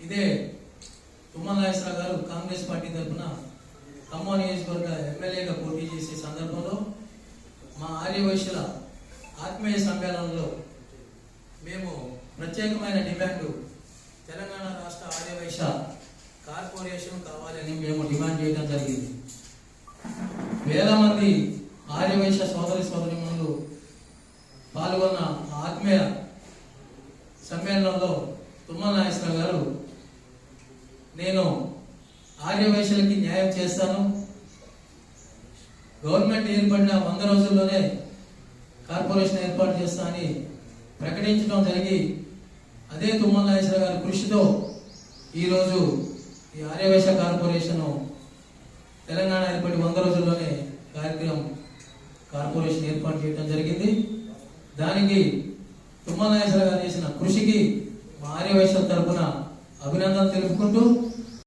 ఇదే తుమ్మల నాగేశ్వరరావు గారు కాంగ్రెస్ పార్టీ తరఫున ఖమ్మం నియోజకవర్గ ఎమ్మెల్యేగా పోటీ చేసే సందర్భంలో మా ఆర్యవైశ్యుల ఆత్మీయ సమ్మేళనంలో మేము ప్రత్యేకమైన డిమాండ్ తెలంగాణ రాష్ట్ర ఆర్యవైశ్య కార్పొరేషన్ కావాలని మేము డిమాండ్ చేయడం జరిగింది. వేల మంది ఆర్యవైశ్య సోదరి సోదరిమణులు పాల్గొన్న ఆత్మీయ సమ్మేళనంలో తుమ్మల నాగేశ్వరరావు గారు నేను ఆర్యవైశ్యులకి న్యాయం చేస్తాను. గవర్నమెంట్ ఏర్పడిన వంద రోజుల్లోనే కార్పొరేషన్ ఏర్పాటు చేస్తా అని ప్రకటించడం జరిగి అదే తుమ్మల నాగేశ్వర గారి కృషితో ఈరోజు ఈ ఆర్యవేశ కార్పొరేషన్ తెలంగాణ ఏర్పడి వంద రోజుల్లోనే కార్యక్రమం కార్పొరేషన్ ఏర్పాటు చేయడం జరిగింది. దానికి తుమ్మల నాగేశ్వర గారు చేసిన కృషికి మా ఆర్యవైశ్యుల తరపున అభినందనలు తెలుపుకుంటూ